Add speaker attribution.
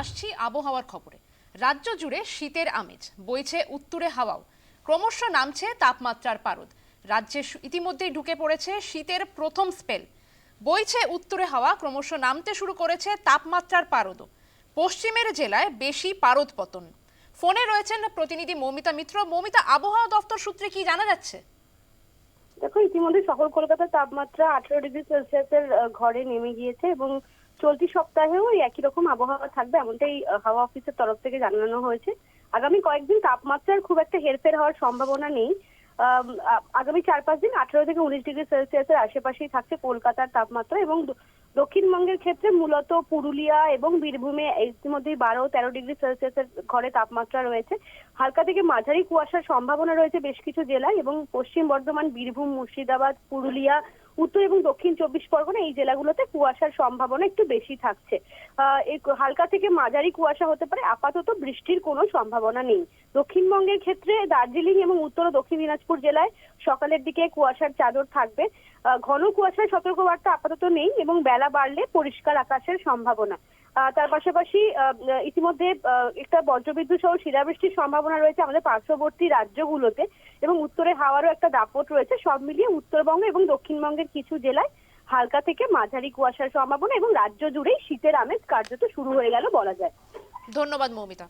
Speaker 1: আসছি আবহাওয়ার খবরে। রাজ্য জুড়ে শীতের আমেজ, বইছে উত্তুরে হাওয়াও। ক্রমশ নামছে তাপমাত্রার পারদ। রাজ্যে ইতিমধ্যেই ঢুকে পড়েছে শীতের প্রথম স্পেল। বইছে উত্তরে হাওয়া, ক্রমশ নামতে শুরু করেছে তাপমাত্রার পারদও। পশ্চিমের জেলায় বেশি পারদ পতন। ফোনে রয়েছেন প্রতিনিধি মৌমিতা মিত্র। মৌমিতা, আবহাওয়া দপ্তর সূত্রে কি জানা যাচ্ছে?
Speaker 2: দেখো, ইতিমধ্যে শহর কলকাতার তাপমাত্রা আঠারো ডিগ্রি সেলসিয়াসের ঘরে নেমে গিয়েছে এবং চলতি সপ্তাহেও একই রকম আবহাওয়া থাকবে, এমনটাই হাওয়া অফিসের তরফ থেকে জানানো হয়েছে। আগামী কয়েকদিন তাপমাত্রার খুব একটা হেরফের হওয়ার সম্ভাবনা নেই। আগামী চার পাঁচ দিন আঠারো থেকে উনিশ ডিগ্রি সেলসিয়াসের আশেপাশেই থাকছে কলকাতার তাপমাত্রা এবং দক্ষিণবঙ্গের ক্ষেত্রে মূলত পুরুলিয়া এবং বীরভূমে ইতিমধ্যেই বারো তেরো ডিগ্রি সেলসিয়াসের ঘরে তাপমাত্রা রয়েছে। হালকা থেকে মাঝারি কুয়াশার সম্ভাবনা রয়েছে বেশ কিছু জেলায় এবং পশ্চিম বর্ধমান, বীরভূম, মুর্শিদাবাদ, পুরুলিয়া উত্তর এবং দক্ষিণ চব্বিশ পরগনা এই জেলাগুলোতে কুয়াশার সম্ভাবনা একটু বেশি থাকছে। হালকা থেকে মাঝারি কুয়াশা হতে পারে, আপাতত বৃষ্টির কোনো সম্ভাবনা নেই। দক্ষিণবঙ্গের ক্ষেত্রে দার্জিলিং এবং উত্তর ও দক্ষিণ দিনাজপুর জেলায় সকালের দিকে কুয়াশার চাদর থাকবে। ঘন কুয়াশার সতর্কবার্তা আপাতত নেই এবং বেলা বাড়লে পরিষ্কার আকাশের সম্ভাবনা। তার পাশাপাশি ইতিমধ্যে একটা বজ্রবিদ্যুৎ সহ শিলাবৃষ্টির সম্ভাবনা রয়েছে আমাদের পার্শ্ববর্তী রাজ্যগুলোতে। হাওয়ারও একটা দাপট রয়েছে সব মিলিয়ে উত্তরবঙ্গ এবং দক্ষিণবঙ্গের কিছু জেলায় হালকা থেকে মাঝারি কুয়াশার সম্ভাবনা এবং রাজ্য জুড়েই শীতের আমেজ কার্যত শুরু হয়ে গেল বলা যায়।
Speaker 1: ধন্যবাদ মৌমিতা।